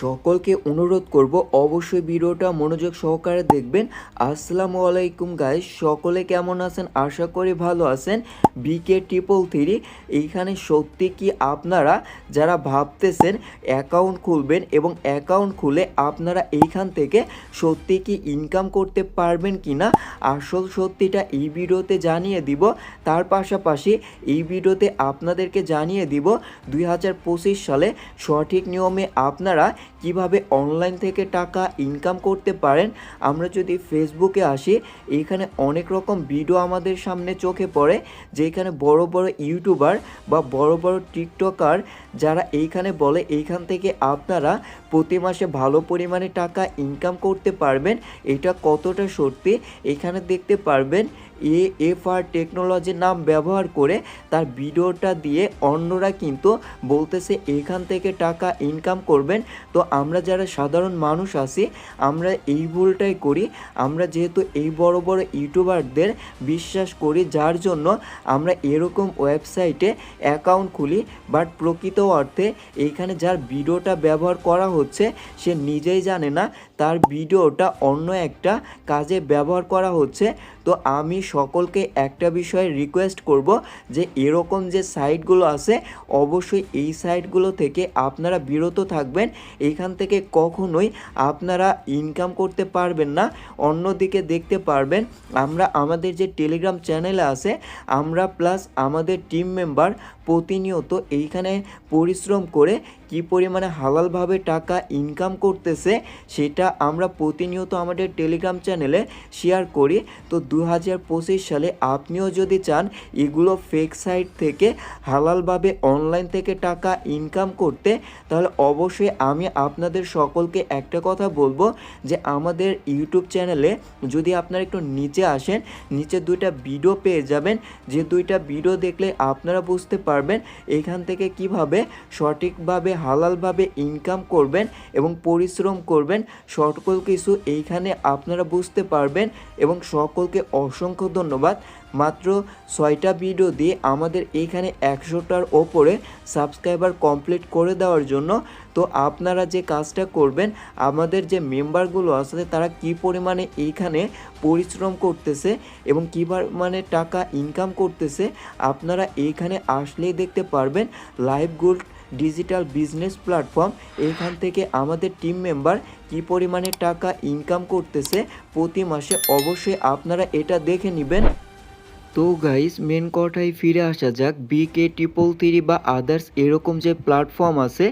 সকলকে অনুরোধ করব অবশ্যই ভিডিওটা মনোযোগ সহকারে দেখবেন। আসসালামু আলাইকুম গাইস সকলে কেমন আছেন? আশা করি ভালো আছেন। বিকে ট্রিপল থ্রি এইখানে সত্যি কি আপনারা যারা ভাবতেছেন অ্যাকাউন্ট খুলবেন এবং অ্যাকাউন্ট খুলে আপনারা এইখান থেকে সত্যি কি ইনকাম করতে পারবেন কি না আসল সত্যিটা এই ভিডিওতে জানিয়ে দিব। তার পাশাপাশি এই ভিডিওতে আপনাদেরকে জানিয়ে দিব, দুই হাজার পঁচিশ সালে সঠিক নিয়মে আপনারা কীভাবে অনলাইন থেকে টাকা ইনকাম করতে পারেন, আমরা যদি ফেসবুকে আসি এইখানে অনেক রকম ভিডিও আমাদের সামনে চোখে পড়ে, যেখানে বড় বড় ইউটিউবার বা বড় বড় টিকটকার যারা এইখানে বলে, এইখান থেকে আপনারা প্রতি মাসে ভালো পরিমাণে টাকা ইনকাম করতে পারবেন, এটা কতটা সত্যি? এখানে দেখতে পারবেন এ এফ আর টেকনোলজির নাম ব্যবহার করে তার ভিডিওটা দিয়ে অন্যরা কিন্তু বলতেছে এখান থেকে টাকা ইনকাম করবেন। তো আমরা যারা সাধারণ মানুষ আছি, আমরা এই ভুলটাই করি। আমরা যেহেতু এই বড় বড় ইউটিউবারদের বিশ্বাস করি, যার জন্য আমরা এরকম ওয়েবসাইটে অ্যাকাউন্ট খুলি, বাট প্রকৃত অর্থে এইখানে যার ভিডিওটা ব্যবহার করা হচ্ছে, সে নিজেই জানে না, তার ভিডিওটা অন্য একটা কাজে ব্যবহার করা হচ্ছে। তো আমি সকলকে একটা বিষয়ে রিকোয়েস্ট করব যে এরকম যে সাইটগুলো আছে, অবশ্যই এই সাইটগুলো থেকে আপনারা বিরত থাকবেন। এখান থেকে কখনোই আপনারা ইনকাম করতে পারবেন না। অন্যদিকে দেখতে পারবেন, আমরা আমাদের যে টেলিগ্রাম চ্যানেল আছে, আমরা প্লাস আমাদের টিম মেম্বার প্রতিনিয়ত এইখানে পরিশ্রম করে কি পরিমাণে হালালভাবে টাকা ইনকাম করতেছে, সেটা আমরা প্রতিনিয়ত আমাদের টেলিগ্রাম চ্যানেলে শেয়ার করি। তো দু হাজার পঁচিশ সালে আপনিও যদি চান এগুলো ফেক সাইট থেকে হালালভাবে অনলাইন থেকে টাকা ইনকাম করতে, তাহলে অবশ্যই আমি আপনাদের সকলকে একটা কথা বলব যে আমাদের ইউটিউব চ্যানেলে যদি আপনারা একটু নিচে আসেন, নিচে দুইটা ভিডিও পেয়ে যাবেন। যে দুইটা ভিডিও দেখলে আপনারা বুঝতে পারবেন এখান থেকে কীভাবে সঠিকভাবে, হালালভাবে ইনকাম করবেন এবং পরিশ্রম করবেন, সকল কিছু এইখানে আপনারা বুঝতে পারবেন এবং সকলকে অসংখ্য ধন্যবাদ। মাত্র ছয়টা ভিডিও দিয়ে আমাদের এইখানে একশোটার ওপরে সাবস্ক্রাইবার কমপ্লিট করে দেওয়ার জন্য। তো আপনারা যে কাজটা করবেন, আমাদের যে মেম্বারগুলো আছে, তারা কি পরিমাণে এইখানে পরিশ্রম করতেছে এবং কী পরিমাণে টাকা ইনকাম করতেছে, আপনারা এইখানে আসলেই দেখতে পারবেন। Live gold digital business platform এখান থেকে আমাদের টিম মেম্বার কি পরিমাণে টাকা ইনকাম করতেছে প্রতি মাসে। অবশ্যই আপনারা এটা দেখে নেবেন। তো গাইস মেন কথায় ফিরে আসা যাক বিকে ট্রিপল থ্রি বা আদার্স এরকম যে প্ল্যাটফর্ম আছে,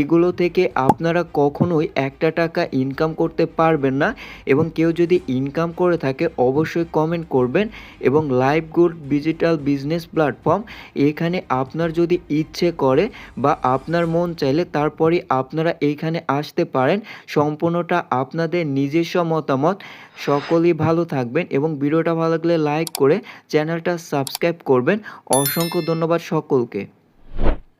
এগুলো থেকে আপনারা কখনোই একটা টাকা ইনকাম করতে পারবেন না এবং কেউ যদি ইনকাম করে থাকে, অবশ্যই কমেন্ট করবেন এবং live good digital business platform এখানে আপনার যদি ইচ্ছে করে বা আপনার মন চাইলে তারপরে আপনারা এইখানে আসতে পারেন। সম্পূর্ণটা আপনাদের নিজস্ব মতামত। সকলেই ভালো থাকবেন এবং ভিডিওটা ভালো লাগলে লাইক করে চ্যানেলটা সাবস্ক্রাইব করবেন। অসংখ্য ধন্যবাদ সকলকে।